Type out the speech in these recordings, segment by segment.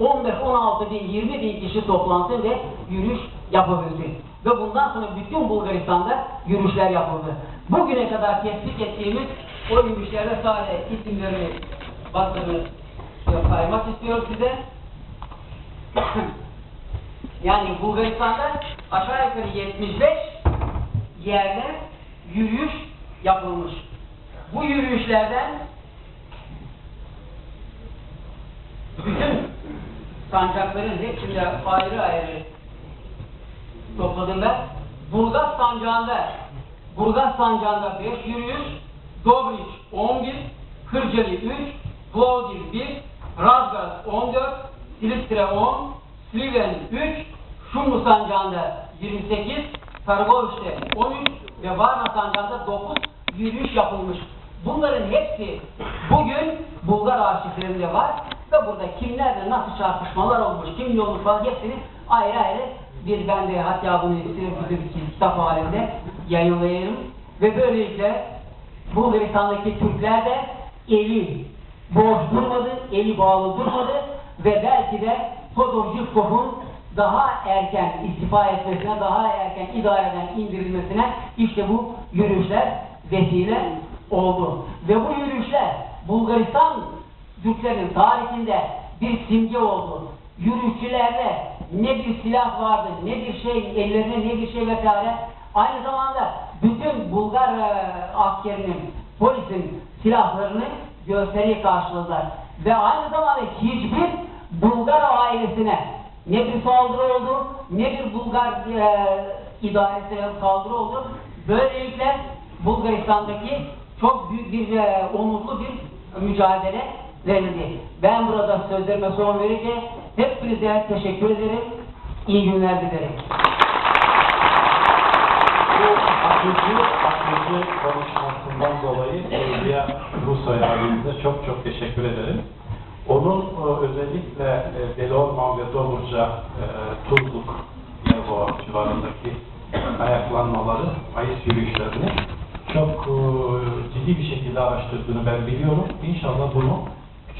15, 16 bin, 20 bin kişi toplansın ve yürüyüş yapabilsin. Ve bundan sonra bütün Bulgaristan'da yürüyüşler yapıldı. Bugüne kadar tespit ettiğimiz o yürüyüşlerde sadece isimlerini bastırını saymak istiyorum size. yani Bulgaristan'da aşağı yukarı 75 yerde yürüyüş yapılmış. Bu yürüyüşlerden bütün sancakların hepsinde ayrı ayrı topladığında Burgaz sancağında Burgaz sancağında 5 yürüyüş, Dobriç 11, Kırcalı 3, Plovdiv 1, Razgaz 14, Silistre 10, Sliven 3, Şumlu sancağında 28, Targoviş'te 13 ve Varna sancağında 9 yürüyüş yapılmış. Bunların hepsi bugün Bulgar arşivlerinde var ve burada kimlerle nasıl çarpışmalar olmuş, kim olmuş falan hepsini ayrı ayrı bir ben de hatta bunu istiyorum bir kitap halinde yayınlayayım ve böylelikle Bulgaristan'daki Türkler de eli boş durmadı, eli bağlı durmadı ve belki de Todor Yusuf'un daha erken istifa etmesine, daha erken idareden indirilmesine işte bu yürüyüşler vesile oldu. Ve bu yürüyüşler Bulgaristan Türklerin tarihinde bir simge oldu. Yürüyüşçülerde ne bir silah vardı, ne bir şey, ellerine ne bir şey vesaire. Aynı zamanda bütün Bulgar e, askerinin, polisin silahlarını gösteriye karşıladılar. Ve aynı zamanda hiçbir Bulgar ailesine ne bir saldırı oldu, ne bir Bulgar e, idaresine saldırı oldu. Böylelikle Bulgaristan'daki çok büyük bir e, onurlu bir mücadele verildi. Ben burada sözlerime son verirken hepinize teşekkür ederim. İyi günler dilerim. Bu akıcı, akıcı konuşmasından dolayı Evliya Rusa'ya abimize çok çok teşekkür ederim. Onun e, özellikle e, Delorman ve Domurca, e, Tuzluk, Yerbova civarındaki ayaklanmaları, ayıs yürüyüşlerini çok e, ciddi bir şekilde araştırdığını ben biliyorum. İnşallah bunu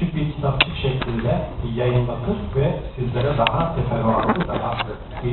küçük bir kitapçık şeklinde yayınlatır ve sizlere daha teferruatlı, daha e,